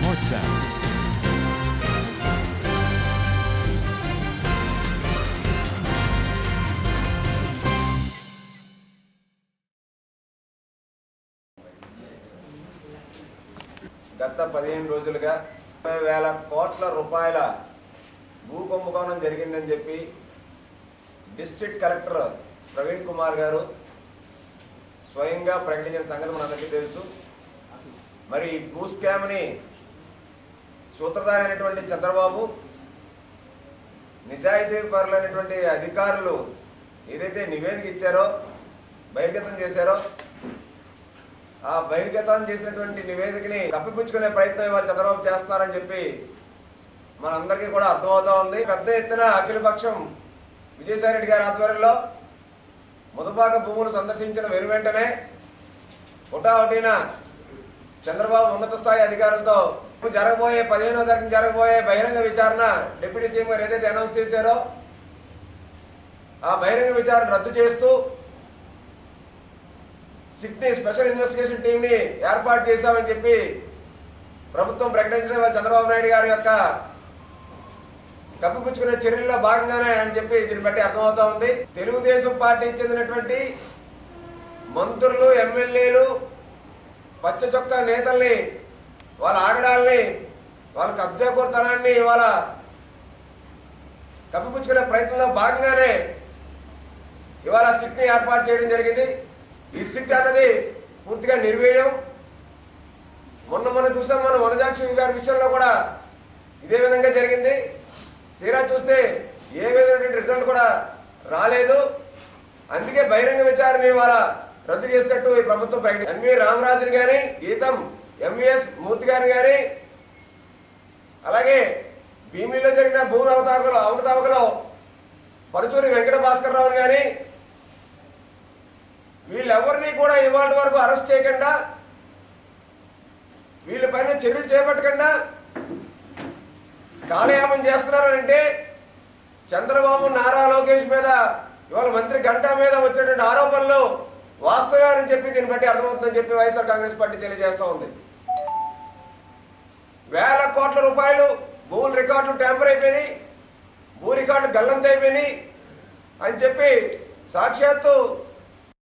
sound. గత పదిహేను రోజులుగా ముప్పై వేల కోట్ల రూపాయల భూ కుంభకోణం జరిగిందని చెప్పి డిస్ట్రిక్ట్ కలెక్టర్ ప్రవీణ్ కుమార్ గారు స్వయంగా ప్రకటించిన సంగతి మనందరికీ తెలుసు మరి భూ స్కామ్ని సూత్రధారి అయినటువంటి చంద్రబాబు నిజాయితీ పరులైనటువంటి అధికారులు ఏదైతే నివేదిక ఇచ్చారో బహిర్గతం చేశారో ఆ బహిర్గతం చేసినటువంటి నివేదికని తప్పిపుచ్చుకునే ప్రయత్నం ఇవాళ చంద్రబాబు చేస్తున్నారని చెప్పి మనందరికీ కూడా అర్థమవుతా ఉంది. పెద్ద ఎత్తున అఖిలపక్షం విజయసాయిరెడ్డి గారి ఆధ్వర్యంలో ముదపాక భూములు సందర్శించిన వెను వెంటనే హుటాహుటిన చంద్రబాబు ఉన్నత స్థాయి అధికారులతో ఇప్పుడు జరగబోయే పదిహేనో తారీఖున జరగబోయే బహిరంగ విచారణ డిప్యూటీ సీఎం గారు ఏదైతే అనౌన్స్ చేశారో ఆ బహిరంగ విచారణ రద్దు చేస్తూ సిడ్నీ స్పెషల్ ఇన్వెస్టిగేషన్ టీంని ఏర్పాటు చేశామని చెప్పి ప్రభుత్వం ప్రకటించడం వల్ల చంద్రబాబు నాయుడు గారి యొక్క కప్పిపుచ్చుకునే చర్యల్లో భాగంగానే అని చెప్పి దీన్ని బట్టి అర్థమవుతా ఉంది. తెలుగుదేశం పార్టీకి చెందినటువంటి మంత్రులు ఎమ్మెల్యేలు పచ్చ చొక్కా నేతల్ని వాళ్ళ ఆగడాల్ని వాళ్ళ కబ్జా కోరుతనాన్ని ఇవాళ కప్పిపుచ్చుకునే ప్రయత్నంలో భాగంగానే ఇవాళ సిట్ని ఏర్పాటు చేయడం జరిగింది. ఈ సిట్ అన్నది పూర్తిగా నిర్వీర్యం. మొన్న మొన్న చూసాం మనం వనజాక్షి గారి విషయంలో కూడా ఇదే విధంగా జరిగింది. తీరా చూస్తే ఏ విధమైనటువంటి రిజల్ట్ కూడా రాలేదు. అందుకే బహిరంగ విచారణ ఇవాళ రద్దు చేసినట్టు ఈ ప్రభుత్వం ప్రకటి ఎన్వి రామరాజుని కానీ గీతం ఎంవిఎస్ మూర్తి గారు కానీ అలాగే భీమిలో జరిగిన భూమి అవతాకలు అవకతవకలో పరుచూరి వెంకట భాస్కర్ రావు కానీ వీళ్ళెవరిని కూడా ఇవాళ వరకు అరెస్ట్ చేయకుండా వీళ్ళ పైన చర్యలు చేపట్టకుండా కాలయాపం చేస్తున్నారంటే చంద్రబాబు నారా లోకేష్ మీద ఇవాళ మంత్రి గంటా మీద వచ్చేటువంటి ఆరోపణలు అని చెప్పి దీన్ని బట్టి అర్థమవుతుందని చెప్పి వైఎస్ఆర్ కాంగ్రెస్ పార్టీ తెలియజేస్తూ ఉంది. రికార్డులు ట్యాంపర్ అయిపోయినాయి భూ రికార్డులు గల్లంతైపోయినాయి అని చెప్పి సాక్షాత్తు